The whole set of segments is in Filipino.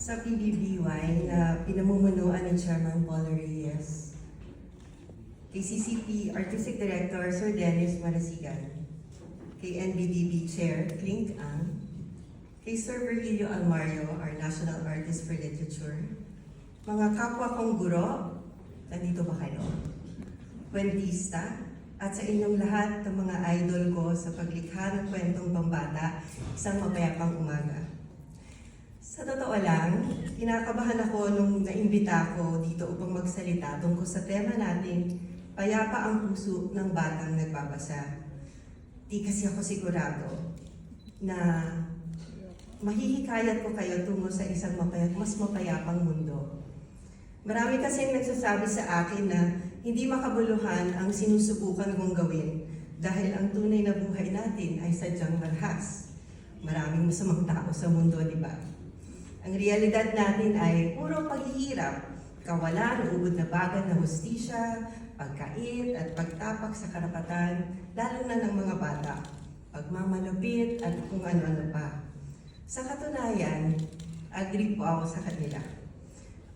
sa PBBY na pinamumunuan ni Chairman Paul Reyes, kay CCP Artistic Director Sir Dennis Marasigan, kay NBDB Chair Clint Ang, kay Sir Virgilio Almario, our National Artist for Literature, mga kapwa kong guro, nandito ba kayo? Kwentista, at sa inyong lahat ng mga idol ko sa paglikha ng kwentong pambata, isang mapayapang umaga. Sa totoo lang, kinakabahan ako nung naimbita ako dito upang magsalita tungkol sa tema natin, payapa ang puso ng batang nagbabasa. Di kasi ako sigurado na mahihikayat ko kayo tungo sa isang mapayap, mas mapayapang mundo. Marami kasing nagsasabi sa akin na hindi makabuluhan ang sinusubukan kong gawin dahil ang tunay na buhay natin ay sadyang marhas. Maraming masamang tao sa mundo, di ba? Ang realidad natin ay puro paghihirap, kawalan, ubod na bagan na hustisya, pagkait at pagtapak sa karapatan, lalo na ng mga bata, pagmamalupit at kung ano-ano pa. Sa katunayan, agree po ako sa kanila.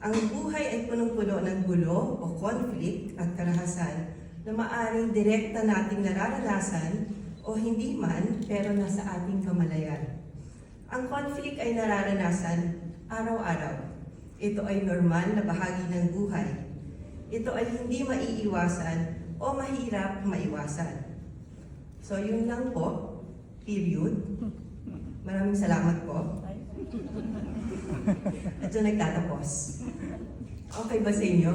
Ang buhay ay punong-puno ng gulo o conflict at karahasan na maaring direkta nating nararanasan o hindi man pero nasa ating kamalayan. Ang conflict ay nararanasan araw-araw. Ito ay normal na bahagi ng buhay. Ito ay hindi maiiwasan o mahirap maiwasan. So yun lang po, period. Maraming salamat po. At doon nagtatapos. Okay ba sa inyo?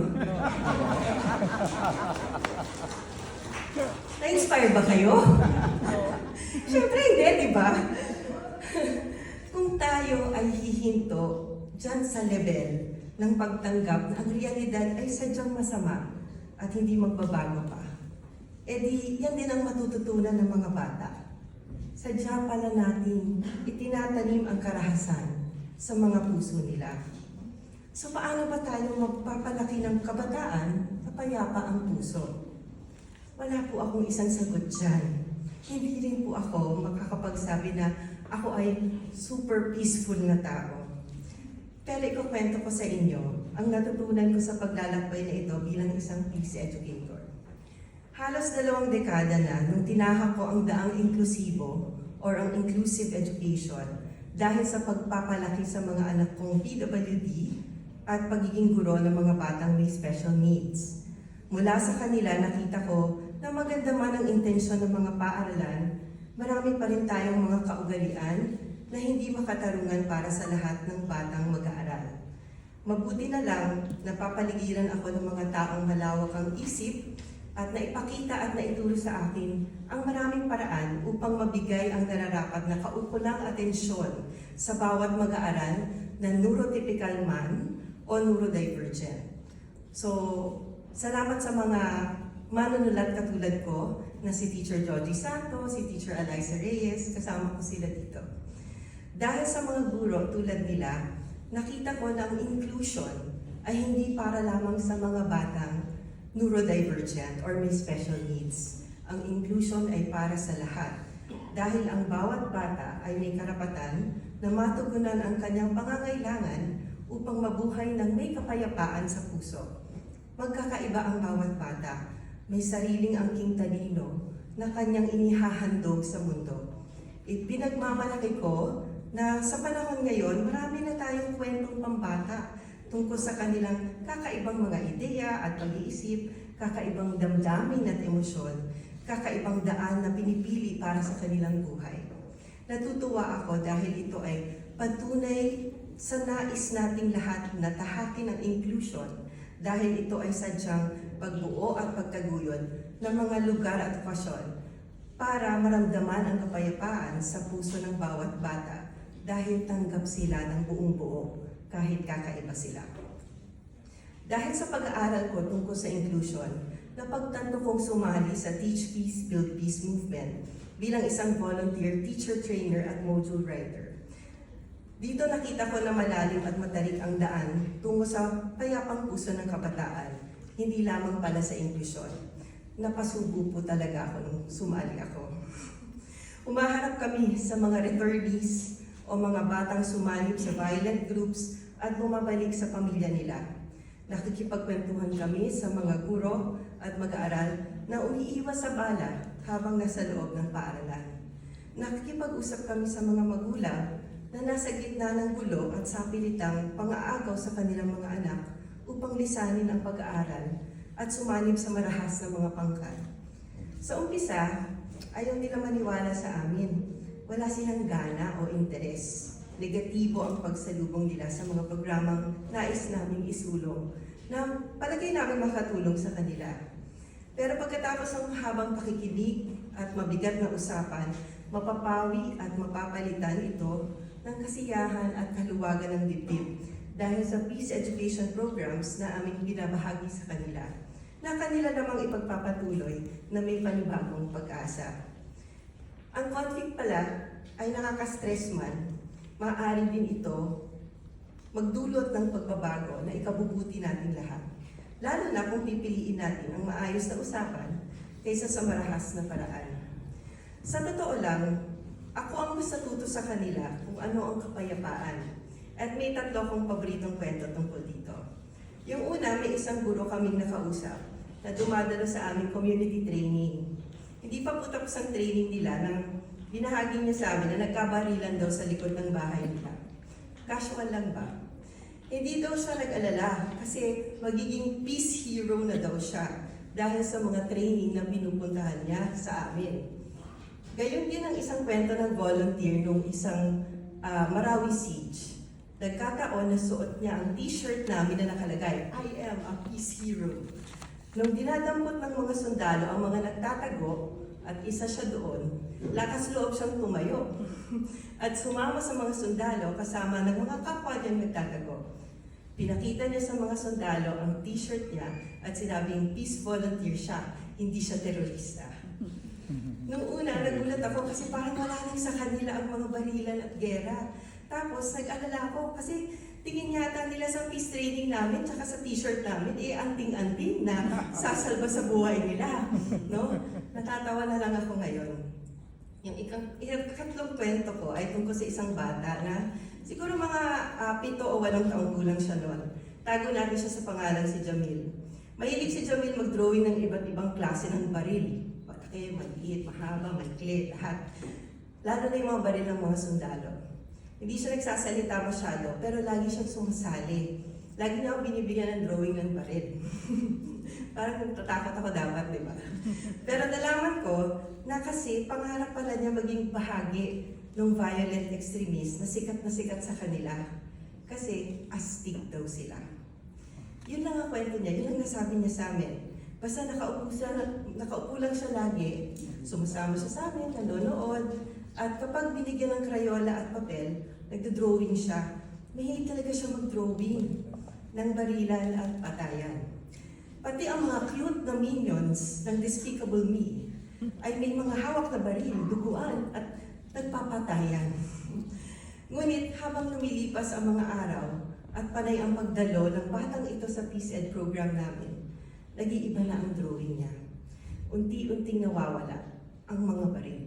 Na-inspire ba kayo? Siyempre hindi, di ba? Kung tayo ay hihinto dyan sa level ng pagtanggap na ang realidad ay sadyang masama at hindi magbabago pa, eh di yan din ang matututunan ng mga bata. Sadya pala natin itinatanim ang karahasan sa mga puso nila. So paano ba tayo magpapalaki ng kabataan na payapa ang puso? Wala po akong isang sagot dyan. Hindi rin po ako makakapagsabi na ako ay super peaceful na tao. Pero ikukwento ko sa inyo ang natutunan ko sa paglalakbay na ito bilang isang peace educator. Halos dalawang dekada na nung tinahak ko ang daang inklusibo or ang inclusive education dahil sa pagpapalaki sa mga anak kong PWD at pagiging guro ng mga batang may special needs. Mula sa kanila nakita ko na maganda man ang intensyon ng mga paaralan, marami pa rin tayong mga kaugalian na hindi makatarungan para sa lahat ng batang mag-aaral. Mabuti na lang, napapaligiran ako ng mga taong malawak ang isip at naipakita at naituro sa akin ang maraming paraan upang mabigay ang nararapat na kaukulang atensyon sa bawat mag-aaral na neurotypical man o neurodivergent. So, salamat sa mga manunulat katulad ko na si Teacher Joji Santos, si Teacher Eliza Reyes, kasama ko sila dito. Dahil sa mga guro tulad nila, nakita ko na ang inclusion ay hindi para lamang sa mga batang neurodivergent or may special needs. Ang inclusion ay para sa lahat dahil ang bawat bata ay may karapatan na matugunan ang kanyang pangangailangan upang mabuhay ng may kapayapaan sa puso. Magkakaiba ang bawat bata, may sariling angking talino na kanyang inihahandog sa mundo. Ipinagmamalaki ko na sa panahon ngayon, marami na tayong kwentong pambata tungkol sa kanilang kakaibang mga ideya at pag-iisip, kakaibang damdamin at emosyon, kakaibang daan na pinipili para sa kanilang buhay. Natutuwa ako dahil ito ay patunay sa nais nating lahat na tahakin ang inclusion dahil ito ay sadyang pagbuo at pagtaguyod ng mga lugar at okasyon para maramdaman ang kapayapaan sa puso ng bawat bata dahil tanggap sila ng buong buo kahit kakaiba sila. Dahil sa pag-aaral ko tungkol sa inclusion, napagtanto kong sumali sa Teach Peace, Build Peace movement bilang isang volunteer teacher trainer at module writer. Dito nakita ko na malalim at matarik ang daan tungo sa payapang puso ng kabataan, hindi lamang pala sa inklusyon. Napasubo po talaga ako nung sumali ako. Umaharap kami sa mga returnees o mga batang sumalib sa violent groups at bumabalik sa pamilya nila. Nakikipagkwentuhan kami sa mga guro at mag-aaral na umiiwas sa bala habang nasa loob ng paaralan. Nakikipag-usap kami sa mga magulang na nasa gitna ng gulo at sapilitang pang-aagaw sa kanilang mga anak upang lisanin ang pag-aaral at sumanib sa marahas ng mga pangkat. Sa umpisa, ayaw nila maniwala sa amin. Wala silang gana o interes. Negatibo ang pagsalubong nila sa mga programang nais naming isulong na palagay namin makatulong sa kanila. Pero pagkatapos ng habang pakikinig at mabigat na usapan, mapapawi at mapapalitan ito ng kasiyahan at kaluwagan ng dibdib dahil sa peace education programs na aming binabahagi sa kanila na kanila namang ipagpapatuloy na may panibagong pag-asa. Ang conflict pala ay nakaka-stress man, maaari din ito magdulot ng pagbabago na ikabubuti natin lahat. Lalo na kung pipiliin natin ang maayos na usapan kaysa sa marahas na paraan. Sa totoo lang, ako ang mas natuto sa kanila ano ang kapayapaan. At may tatlo akong paboritong kwento tungkol dito. Yung una, may isang guro kaming nakausap na dumadalo sa aming community training. Hindi pa po tapos ang training nila nang binahagi niya sa amin na nagkabarilan daw sa likod ng bahay nila. Casual lang ba? Hindi daw siya nag-alala kasi magiging peace hero na daw siya dahil sa mga training na pinupuntahan niya sa amin. Gayon din ang isang kwento ng volunteer nung isang ah, Marawi Siege. Nagkataon na suot niya ang t-shirt namin na nakalagay, I am a peace hero. Nung dinadampot ng mga sundalo ang mga nagtatago at isa siya doon, lakas loob siyang tumayo at sumama sa mga sundalo kasama ng mga kapwa niyang nagtatago. Pinakita niya sa mga sundalo ang t-shirt niya at sinabing peace volunteer siya, hindi siya terorista. Nung una, nagulat ako kasi parang wala lang sa kanila ang mga barilan at gera. Tapos, nag-alala ako kasi tingin yata nila sa peace training namin tsaka sa t-shirt namin, eh, anting-anting na sasalba sa buhay nila. No? Natatawa na lang ako ngayon. Yung ikang, ikatlong kwento ko ay tungkol sa isang bata na siguro mga ah, pito o walong taong gulang siya noon. Tago natin siya sa pangalan si Jamil. Mahilig si Jamil mag-drawing ng iba't ibang klase ng baril. Patake, maliit, mahaba, maikli, lahat. Lalo na yung mga baril ng mga sundalo. Hindi siya nagsasalita masyado, pero lagi siyang sumasali. Lagi niya ako binibigyan ng drawing ng baril. Parang natatakot ako dapat, di ba? Pero nalaman ko na kasi pangarap pala niya maging bahagi ng violent extremist na sikat na sikat sa kanila. Kasi astig daw sila. Yun lang ang kwento niya, yun ang nasabi niya sa amin. Basta nakaupo, siya, nakaupo lang siya lagi, sumasama siya sa amin, nanonood, at kapag binigyan ng krayola at papel, nagdo-drawing siya. Mahilig talaga siya mag-drawing ng barilan at patayan. Pati ang mga cute na minions ng Despicable Me ay may mga hawak na baril, duguan at nagpapatayan. Ngunit habang lumilipas ang mga araw at panay ang pagdalo ng batang ito sa Peace Ed program namin, nag-iiba na ang drawing niya. Unti-unting nawawala ang mga baril.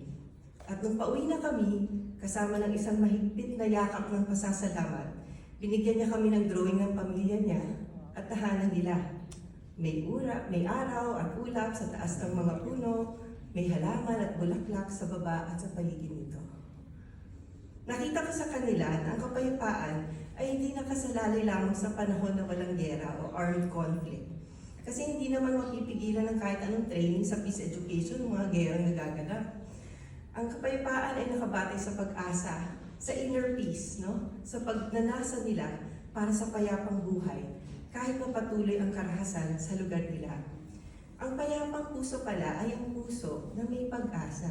At nung pauwi na kami, kasama ng isang mahigpit na yakap ng pasasalamat, binigyan niya kami ng drawing ng pamilya niya at tahanan nila. May ura, may araw at ulap sa taas ng mga puno, may halaman at bulaklak sa baba at sa paligid nito. Nakita ko sa kanila na ang kapayapaan ay hindi nakasalalay lamang sa panahon na walang gera o armed conflict. Kasi hindi naman mapipigilan ng kahit anong training sa peace education ng mga gerang nagaganap. Ang kapayapaan ay nakabatay sa pag-asa, sa inner peace, no? sa pagnanasa nila para sa payapang buhay, kahit mapatuloy ang karahasan sa lugar nila. Ang payapang puso pala ay ang puso na may pag-asa.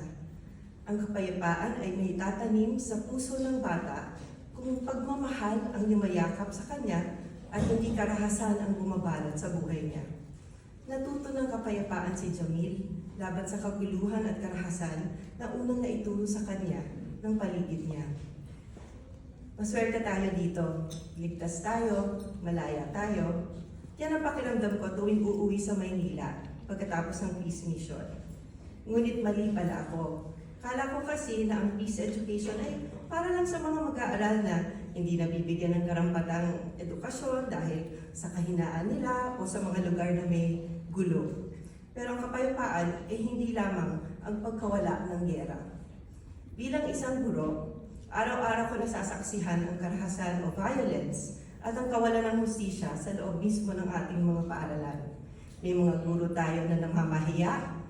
Ang kapayapaan ay may tatanim sa puso ng bata kung pagmamahal ang yumayakap sa kanya at hindi karahasan ang bumabalot sa buhay niya. Natuto ng kapayapaan si Jamil laban sa kaguluhan at karahasan na unang naituro sa kanya ng paligid niya. Maswerte tayo dito. Ligtas tayo, malaya tayo. Yan ang pakiramdam ko tuwing uuwi sa Maynila pagkatapos ng peace mission. Ngunit mali pala ako. Kala ko kasi na ang peace education ay para lang sa mga mag-aaral na hindi nabibigyan ng karampatang edukasyon dahil sa kahinaan nila o sa mga lugar na may gulo. Pero ang kapayapaan ay hindi lamang ang pagkawala ng gera. Bilang isang guro, araw-araw ko nasasaksihan ang karahasan o violence at ang kawalan ng hustisya sa loob mismo ng ating mga paaralan. May mga guro tayo na namamahiya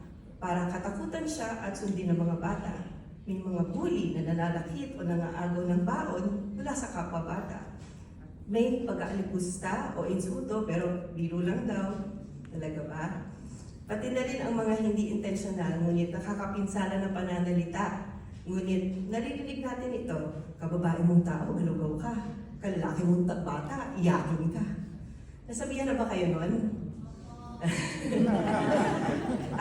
para katakutan siya at sundin ng mga bata. May mga bully na nananakit o nangaagaw ng baon mula sa kapwa bata. May pag-aalipusta o insulto pero biro lang daw. Talaga ba? Pati na rin ang mga hindi intentional ngunit nakakapinsala na pananalita. Ngunit naririnig natin ito, kababae mong tao, malugaw ka. Kalalaki mong ta- bata, iyakin ka. Nasabihan na ba kayo nun?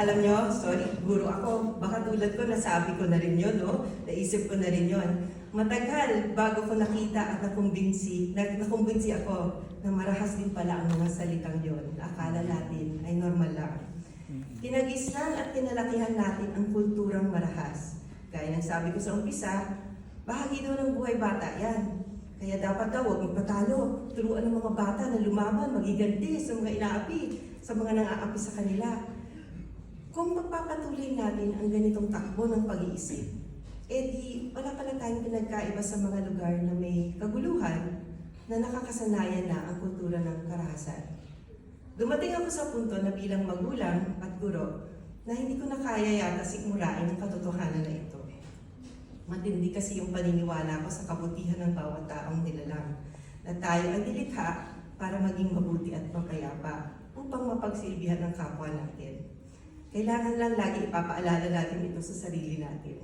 Alam nyo, sorry, guro ako. Baka tulad ko, nasabi ko na rin yun, no? Naisip ko na rin yun. Matagal bago ko nakita at nakumbinsi, na, nakumbinsi ako na marahas din pala ang mga salitang yon. Akala natin ay normal lang. Kinagisnan at kinalakihan natin ang kulturang marahas. Gaya ng sabi ko sa umpisa, bahagi daw ng buhay bata yan. Kaya dapat daw huwag magpatalo. Turuan ng mga bata na lumaban, magiganti sa mga inaapi, sa mga nang-aapi sa kanila. Kung magpapatuloy natin ang ganitong takbo ng pag-iisip, eh di wala pala tayong pinagkaiba sa mga lugar na may kaguluhan na nakakasanayan na ang kultura ng karahasan. Dumating ako sa punto na bilang magulang at guro na hindi ko na kaya yata sigmurain ang katotohanan na ito. Matindi kasi yung paniniwala ko sa kabutihan ng bawat taong nilalang na tayo ay nilikha para maging mabuti at mapayapa upang mapagsilbihan ng kapwa natin. Kailangan lang lagi ipapaalala natin ito sa sarili natin.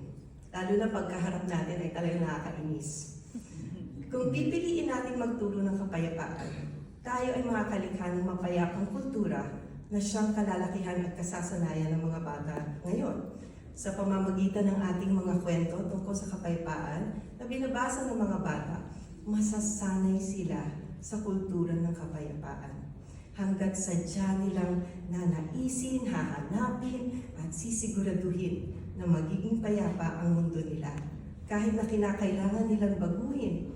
Lalo na pagkaharap natin ay talagang nakakainis. Kung pipiliin natin magturo ng kapayapaan, tayo ay makakalikha ng mapayapang kultura na siyang kalalakihan at kasasanayan ng mga bata ngayon sa pamamagitan ng ating mga kwento tungkol sa kapayapaan na binabasa ng mga bata, masasanay sila sa kultura ng kapayapaan. Hanggat sadya nilang nanaisin, hahanapin at sisiguraduhin na magiging payapa ang mundo nila. Kahit na kinakailangan nilang baguhin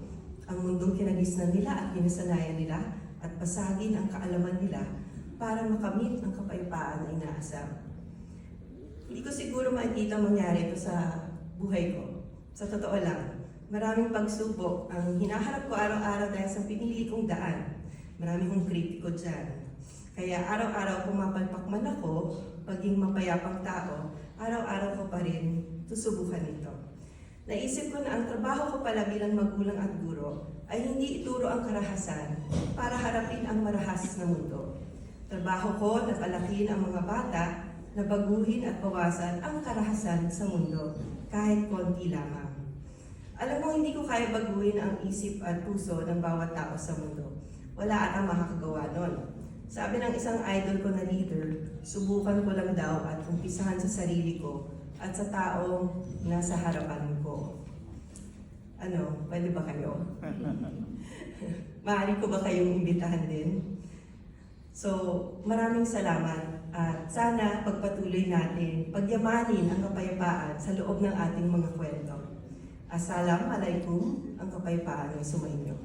ang mundong kinagisnan nila at kinasanayan nila at basagin ang kaalaman nila para makamit ang kapayapaan na inaasam. Hindi ko siguro makikita mangyari ito sa buhay ko. Sa totoo lang, maraming pagsubok ang hinaharap ko araw-araw dahil sa pinili kong daan. Marami kong kritiko dyan. Kaya araw-araw pumapalpak man ako, paging mapayapang tao, araw-araw ko pa rin susubukan ito. Naisip ko na ang trabaho ko pala bilang magulang at guro ay hindi ituro ang karahasan para harapin ang marahas na mundo. Trabaho ko na palakin ang mga bata na baguhin at bawasan ang karahasan sa mundo kahit konti lamang. Alam mo, hindi ko kaya baguhin ang isip at puso ng bawat tao sa mundo. Wala atang makakagawa nun. Sabi ng isang idol ko na leader, subukan ko lang daw at umpisahan sa sarili ko at sa taong nasa harapan ko. Ano, pwede ba kayo? Maaari ko ba kayong imbitahan din? So, maraming salamat at sana pagpatuloy natin, pagyamanin ang kapayapaan sa loob ng ating mga kwento. Assalamualaikum, ang kapayapaan ay sumainyo.